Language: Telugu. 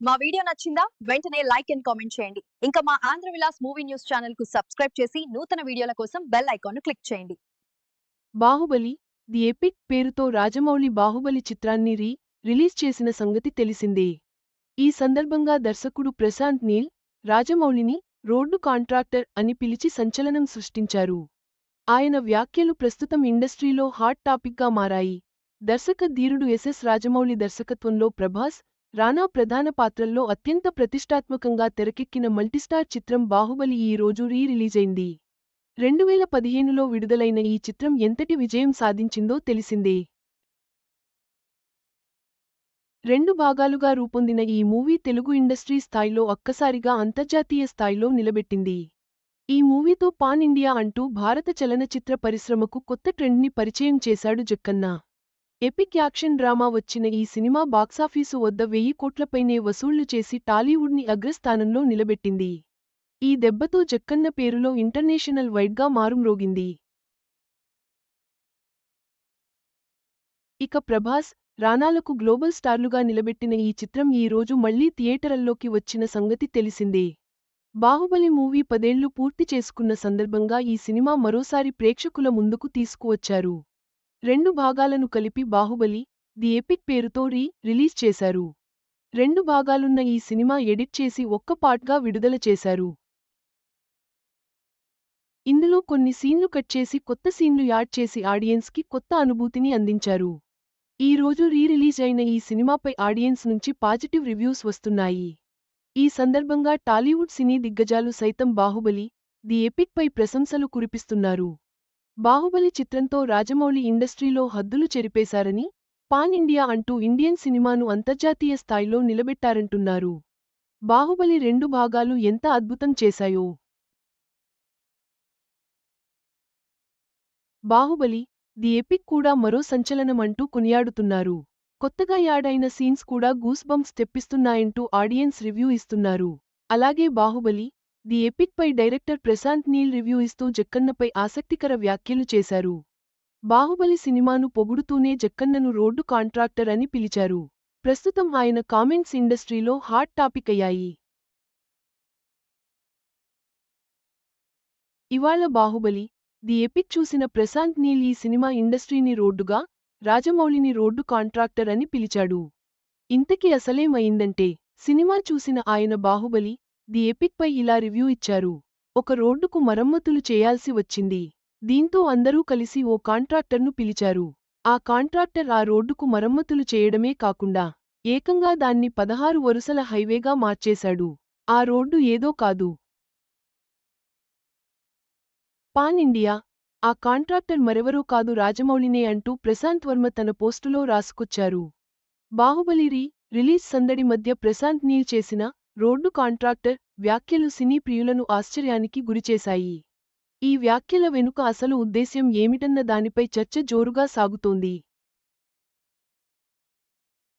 మా వీడియో నచ్చిందా? వెంటనే లైక్ అండ్ కామెంట్ చేయండి. ఇంకా మా ఆంధ్ర విలాస్ మూవీ న్యూస్ ఛానల్కు సబ్స్క్రైబ్ చేసి నూతన వీడియోల కోసం బెల్ ఐకాన్ను క్లిక్ చేయండి. బాహుబలి ది ఎపిక్ పేరుతో రాజమౌళి బాహుబలి చిత్రాన్ని రీ రిలీజ్ చేసిన సంగతి తెలిసిందే. ఈ సందర్భంగా దర్శకుడు ప్రశాంత్ నీల్ రాజమౌళిని రోడ్డు కాంట్రాక్టర్ అని పిలిచి సంచలనం సృష్టించారు. ఆయన వ్యాఖ్యలు ప్రస్తుతం ఇండస్ట్రీలో హాట్ టాపిక్గా మారాయి. దర్శక ధీరుడు ఎస్ఎస్ రాజమౌళి దర్శకత్వంలో ప్రభాస్ రానా ప్రధాన పాత్రల్లో అత్యంత ప్రతిష్టాత్మకంగా తెరకెక్కిన మల్టీస్టార్ చిత్రం బాహుబలి ఈ రోజు రీ రిలీజైంది రెండు వేల పదిహేనులో విడుదలైన ఈ చిత్రం ఎంతటి విజయం సాధించిందో తెలిసిందే. రెండు భాగాలుగా రూపొందిన ఈ మూవీ తెలుగు ఇండస్ట్రీ స్థాయిలో ఒక్కసారిగా అంతర్జాతీయ స్థాయిలో నిలబెట్టింది. ఈ మూవీతో పాన్ ఇండియా అంటూ భారత చలనచిత్ర పరిశ్రమకు కొత్త ట్రెండ్ని పరిచయం చేశాడు జక్కన్న. ఎపిక్ యాక్షన్ డ్రామా వచ్చిన ఈ సినిమా బాక్సాఫీసు వద్ద వెయ్యి కోట్లపైనే వసూళ్ళు చేసి టాలీవుడ్ని అగ్రస్థానంలో నిలబెట్టింది. ఈ దెబ్బతో జక్కన్న పేరులో ఇంటర్నేషనల్ వైడ్గా మారుమ్రోగింది. ఇక ప్రభాస్ రానాలకు గ్లోబల్ స్టార్లుగా నిలబెట్టిన ఈ చిత్రం ఈ రోజు మళ్ళీ థియేటరల్లోకి వచ్చిన సంగతి తెలిసిందే. బాహుబలి మూవీ పదేళ్ళు పూర్తి చేసుకున్న సందర్భంగా ఈ సినిమా మరోసారి ప్రేక్షకుల ముందుకు తీసుకువచ్చారు. రెండు భాగాలను కలిపి బాహుబలి ది ఎపిక్ పేరుతో రీ రిలీజ్ చేశారు. రెండు భాగాలున్న ఈ సినిమా ఎడిట్ చేసి ఒక్క పాట్గా విడుదల చేశారు. ఇందులో కొన్ని సీన్లు కట్ చేసి కొత్త సీన్లు యాడ్ చేసి ఆడియన్స్కి కొత్త అనుభూతిని అందించారు. ఈ రోజు రీ రిలీజ్ అయిన ఈ సినిమాపై ఆడియన్స్ నుంచి పాజిటివ్ రివ్యూస్ వస్తున్నాయి. ఈ సందర్భంగా టాలీవుడ్ సినీ దిగ్గజాలు సైతం బాహుబలి ది ఎపిక్ పై ప్రశంసలు కురిపిస్తున్నారు. బాహుబలి చిత్రంతో రాజమౌళి ఇండస్ట్రీలో హద్దులు చెరిపేశారని పాన్ ఇండియా అంటూ ఇండియన్ సినిమాను అంతర్జాతీయ స్థాయిలో నిలబెట్టారంటున్నారు. బాహుబలి రెండు భాగాలు ఎంత అద్భుతం చేశాయో. బాహుబలి ది ఎపిక్ కూడా మరో సంచలనమంటూ కొనియాడుతున్నారు. కొత్తగా యాడైన సీన్స్ కూడా గూస్ బంప్స్ తెప్పిస్తున్నాయంటూ ఆడియన్స్ రివ్యూ ఇస్తున్నారు. అలాగే బాహుబలి ది ఎపిక్ పై డైరెక్టర్ ప్రశాంత్ నీల్ రివ్యూ ఇస్తూ జక్కన్నపై ఆసక్తికర వ్యాఖ్యలు చేశారు. బాహుబలి సినిమాను పొగుడుతూనే జక్కన్నను రోడ్డు కాంట్రాక్టర్ అని పిలిచారు. ప్రస్తుతం ఆయన కామెంట్స్ ఇండస్ట్రీలో హాట్ టాపిక్ అయ్యాయి. ఇవాళ బాహుబలి ది ఎపిక్ చూసిన ప్రశాంత్ నీల్ ఈ సినిమా ఇండస్ట్రీని రోడ్డుగా రాజమౌళిని రోడ్డు కాంట్రాక్టర్ అని పిలిచాడు. ఇంతకీ అసలేమైందంటే సినిమా చూసిన ఆయన బాహుబలి ది ఎపిక్ పై ఇలా రివ్యూ ఇచ్చారు. ఒక రోడ్డుకు మరమ్మతులు చేయాల్సి వచ్చింది. దీంతో అందరూ కలిసి ఓ కాంట్రాక్టర్ను పిలిచారు. ఆ కాంట్రాక్టర్ ఆ రోడ్డుకు మరమ్మతులు చేయడమే కాకుండా ఏకంగా దాన్ని పదహారు వరుసల హైవేగా మార్చేశాడు. ఆ రోడ్డు ఏదో కాదు. Pan India. ఆ కాంట్రాక్టర్ మరెవరో కాదు రాజమౌళినే అంటూ ప్రశాంత్ వర్మ తన పోస్టులో రాసుకొచ్చారు. బాహుబలి రీ రిలీజ్ సందడి మధ్య ప్రశాంత్ నీల్ చేసిన రోడ్డు కాంట్రాక్టర్ వ్యాఖ్యలు సినీ ప్రియులను ఆశ్చర్యానికి గురిచేశాయి. ఈ వ్యాఖ్యల వెనుక అసలు ఉద్దేశ్యం ఏమిటన్న దానిపై చర్చ జోరుగా సాగుతోంది.